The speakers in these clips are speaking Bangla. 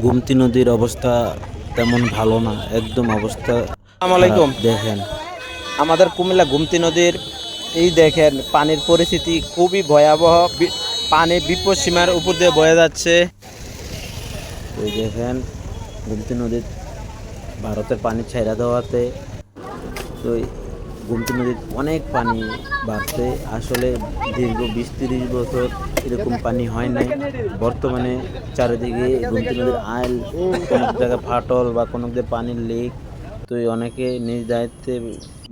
গুমতি নদীর অবস্থা তেমন ভালো না একদম অবস্থা আলাইকুম। দেখেন। আমাদের কুমিল্লা গুমতি নদীর এই দেখেন পানির পরিস্থিতি খুবই ভয়াবহ পানি বিপদ সীমার উপর দিয়ে বয়ে যাচ্ছে। ওই দেখেন গুমতি নদীর ভারতের পানি ছেড়া দেওয়াতে তো এই গুমতি নদীর অনেক পানি বাড়ছে। আসলে দীর্ঘ বিশ তিরিশ বছর এরকম পানি হয় নাই। বর্তমানে চারিদিকে গুমতি নদীর আইল কোনো জায়গায় ফাটল বা কোনো জায়গায় পানির লিক তো অনেকে নিজ দায়িত্বে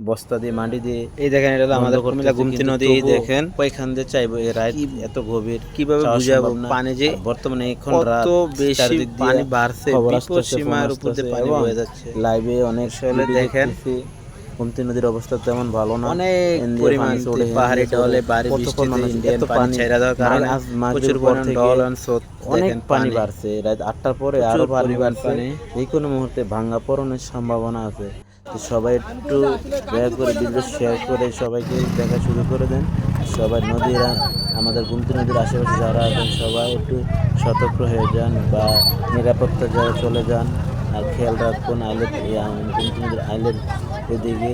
বস্তা দিয়ে মাটি দিয়ে এই দেখেন এটা আমাদের কুমিল্লা গুমতি নদী এই দেখেন। কয়খান দিয়ে চাইব এই রাত এত গভীর কীভাবে বুঝাবো পানি যে বর্তমানে এখন রাত বেশি পানি বাড়ছে বিপদ সীমার উপর দিয়ে পানি বয়ে যাচ্ছে। লাইভে অনেক ভিডিও দেখেন। গুমতি নদীর অবস্থা তেমন ভালো না। অনেক পরিমাণ পাহাড়ি ঢলে। বাড়ি ইন্ডিয়ান এত পানি ছেড়ে দেওয়ার কারণে মাঝ- মাঝের প্রচুর পরিমাণ ঢল অনেক পানি। বাড়ছে। রাত আটটার পরে আরও পানি বাড়ছে। এই কোনো মুহূর্তে ভাঙ্গা পড়নের সম্ভাবনা আছে। তো সবাই একটু দয়া করে ভিডিও শেয়ার করে সবাইকে দেখা শুরু করে দেন। সবাই নদীরা আমাদের গুমতি নদীর আশেপাশে যারা আছেন সবাই একটু সতর্ক হয়ে যান বা নিরাপত্তা জায়গায় চলে যান। আর খেয়াল রাখুন আইলের আইলের এদিকে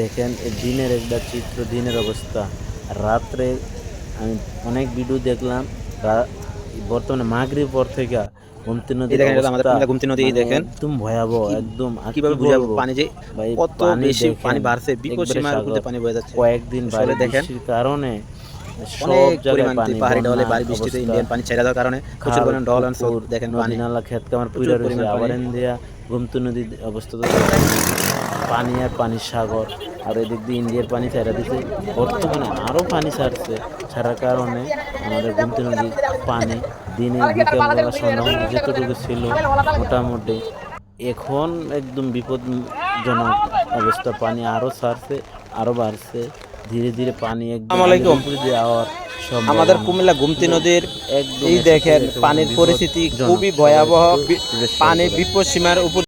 দেখেন দিনের একটা চিত্র দিনের অবস্থা। রাত্রে আমি অনেক ভিডিও দেখলাম বর্তমানে মাগরিব পর থেকে গুমতি নদী দেখেন। একদম ভয়াবহ একদম আর কীভাবে বুঝাবো পানি যে কত পানি বেশি পানি বাড়ছে বিপদ সীমার উপর সাগর। দিয়ে পানি বয়ে যাচ্ছে। কয়েকদিন বাইরে দেখেন, কারণে অনেক জায়গায় পরিমাণ পানি পাহাড়ি ঢলে বাড়ি বৃষ্টিতে। ইন্ডিয়ান পানি ছেড়ে দেওয়ার কারণে প্রচুর পরিমাণ ঢল and স্রোত দেখেন পানি। নালা খেত কামার প্রচুর পুইরা রয়েছে আবার পানি। দিয়া গুমতু নদীর অবস্থা তো পানি আর পানির সাগর আর এদিক দিয়ে ইন্ডিয়ার পানি ছেড়া দিছে। বর্তমানে আরও পানি ছাড়ছে ছাড়ার কারণে আমাদের গুমতি নদীর পানি দিনে বিকেলবেলা সন্ধ্যাবেলা যতটুকু ছিল মোটামুটি। এখন একদম বিপদজনক অবস্থা পানি আরও ছাড়ছে আরও বাড়ছে। ধীরে ধীরে পানি একদম আলাইকুম। আমাদের কুমিল্লা গুমতি নদীর এই দেখেন পানির পরিস্থিতি খুবই ভয়াবহ। পানির পানি বিপদ সীমার উপর